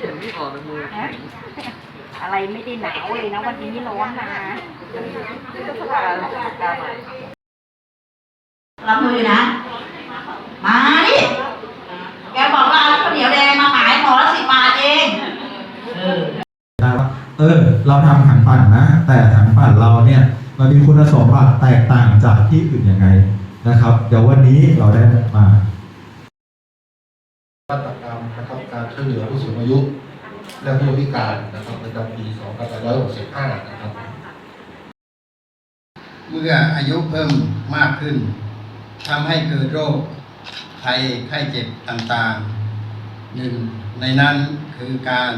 ขียนไม่ออกในมือฮะอะไรไม่ได้หนาวเลยนะ วันนี้ร้อนนะนี่ก็สบายสบายใหม่รับมือนะ มาดิแกบอกว่าเอาข้าวเหนียวแดงมาขายห่อละสิบบาทเองเออได้ว่าเออ เราทำถังปั่นนะ แต่ถังปั่นเราเนี่ยมันมีคุณสมบัติแตกต่างจากที่อื่นยังไงนะครับ เดี๋ยววันนี้เราได้มามาตรการนะครับ การช่วยเหลือผู้สูงอายุ และผู้พิการนะครับประจำปี2565นะครับเมื่ออายุเพิ่มมากขึ้นทำให้เกิดโรคภัยไข้เจ็บต่างๆหนึ่งในนั้นคือการ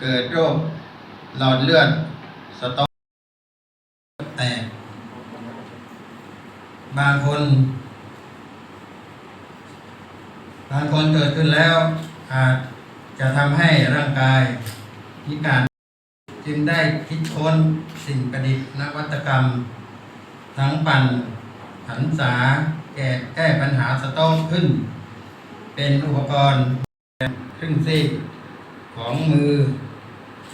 เกิดโรคหลอดเลือดสต๊อกแตกบางคน บางคนเกิดขึ้นแล้วอาจจะทำให้ร่างกายพิการจึงได้คิดค้นสิ่งประดิษฐ์นวัตกรรม ทั้งปั่นหันษาแก้แก้ปัญหาสต๊อกขึ้น เป็นอุปกรณ์ครึ่งซีกของมือ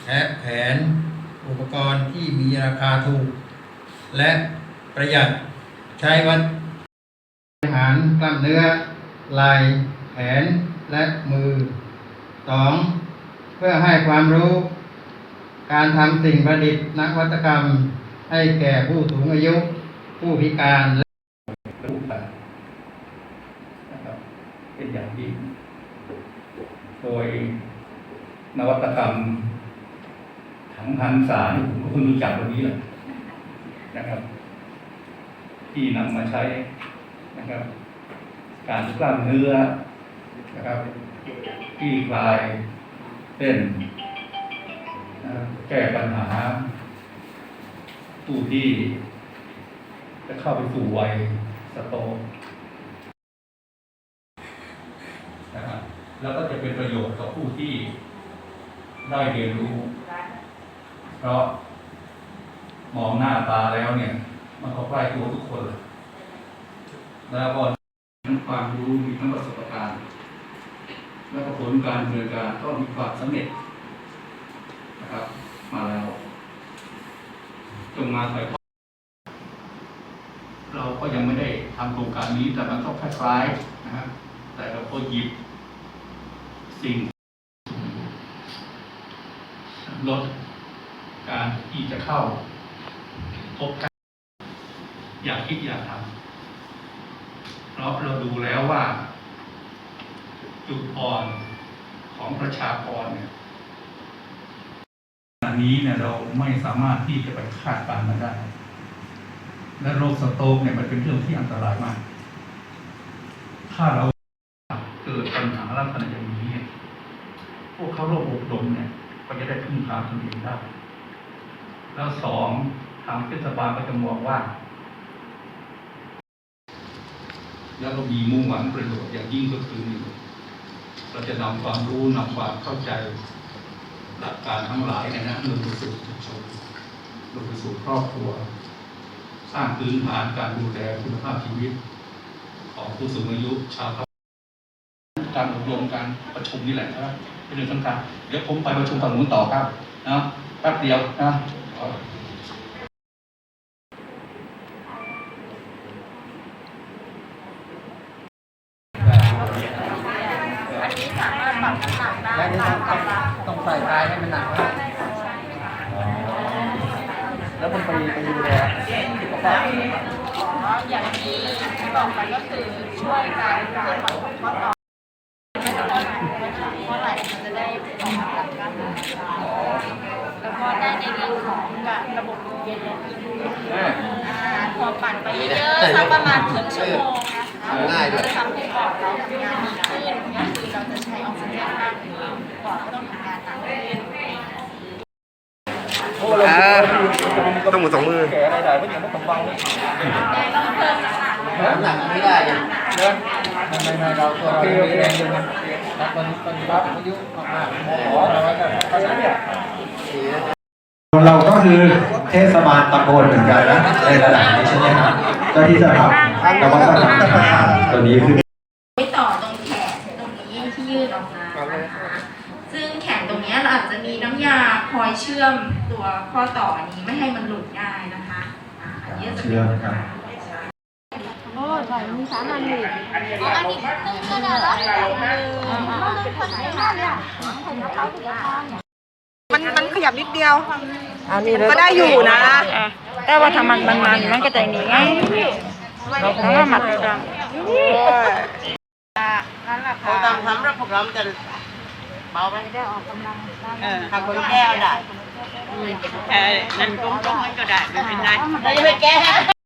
และแผน อุปกรณ์ที่มีราคาถูก และประหยัดใช้วัดบริหารกล้ามเนื้อล่แข นและมือ 2. เพื่อให้ความรู้ การทำสิ่งประดิษฐ์นวัตกรรม ให้แก่ผู้สูงอายุ ผู้พิการรูปแบบนะครับเป็นอย่างยิ่งโดยนวัตกรรมถังพันสารผมก็เพิ่งรู้จักวันนี้แหละนะครับ ที่นำมาใช้นะครับ การกล้ามเนื้อ นะครับที่คลายเส้นนะครับแก้ปัญหา ผู้ที่ จะเข้าไปสู่วัยสโตนะครับแล้วก็จะเป็นประโยชน์ต่อผู้ที่ได้เรียนรู้ เพราะมองหน้าตาแล้วเนี่ย มันก็ใกล้ตัวทุกคน แล้วก็ทั้งความรู้มีทั้งประสบการณ์ ผลการดำเนินการก็มีความสำเร็จนะครับ มาแล้วจงมาถ่ายทอเราก็ยังไม่ได้ทำโครงการนี้แต่มันก็คล้ายๆนะฮะแต่เราก็หยิบสิ่งลดการที่จะเข้าพบกันอยากคิดอยากทำเพราะเราดูแล้วว่า จุดอ่อนของประชากรเนี่ยอันนี้เนี่ยเราไม่สามารถที่จะไปคาดการณ์มันได้ และโรคสโตรกเนี่ยมันเป็นเรื่องที่อันตรายมาก ถ้าเราเกิดปัญหาลักษณะอย่างนี้เนี่ยพวกเขาโรคอบรมเนี่ยก็จะได้พึ่งพาตนเองได้ แล้วสองทางเทศบาลก็จะมองว่า แล้วก็มีมุ่งหวังประโยชน์อย่างยิ่งก็คือ เราจะนำความรู้นำความเข้าใจหลักการทั้งหลายเนยนะลงไปสู่ชุมชนลงไปสู่ครอบครัว สร้างพื้นฐานการดูแลคุณภาพชีวิต ของผู้สูงอายุชาวการอบรมการประชุมนี่แหละนะครับเป็นเรื่องสำคัญเดี๋ยวผมไปประชุมฝั่งนู้นต่อครับนะแป๊บเดียวนะ แล้วนี่ต้องต้องใส่ท้ายให้มันหนักนะแล้วมันไปไปดูแลสุขภาพอย่างที่บอกไปก็คือช่วยการเคลื่อนไหวของข้อต่อเมื่อไหร่มันจะได้ออกกำลังกายแล้วก็ได้ในเรื่องของการระบบเย็นอ่าพอปั่นไปเยอะๆสักประมาณครึ่งชั่วโมงนะคะจะทำให้ปอดเราทำงานดีขึ้นก็คือเราจะใช้ออกซิเจนมากขึ้นปอดก็ต้องทำงานหนักขึ้น ต้องมือสองมือแกอะไรได้ไม่ยังไม่ต้องเบาได้ต้องเพิ่มน้ำหนักหนักไม่ได้ยังเดินไม่ไม่ไม่เราตัวเราเองอยู่นะตอนตอนรับอายุมากๆหมอเราก็เขาจะเรียกเราก็คือเทศบาลตำบลเหมือนกันนะในระดับนี้ใช่ไหมครับเจ้าที่จะทำนวัตกรรมต่างๆตัวนี้คือ ไปต่อตรงแขนตรงนี้ที่ ยืดออกมานะคะ ซึ่งแขนตรงเนี้ยเราอาจจะมีน้ำยาคอยเชื่อมตัวข้อต่อนี้ไม่ให้มันหลุดง่ายนะคะอ่าอันนี้จะเป็นเชื่อมครับโอ้ใส่มีสามอันนี่อ๋ออันนี้ตึ้งก็ได้แล้วเราเลยคนไหนมาเนี่ยคนกระเป๋าถือกระเป๋ามันมันขยับนิดเดียวก็ได้อยู่นะแต่ว่าถ้ามันมันมันมันก็จะหนีไงแล้วก็มัดกันเขาตามสำหรับพวกเราจะเบาไปได้ออกกำลังทำคนแก้วได้ เออนั่นก้มๆก็ได้ไม่เป็นไร เราจะไปแก้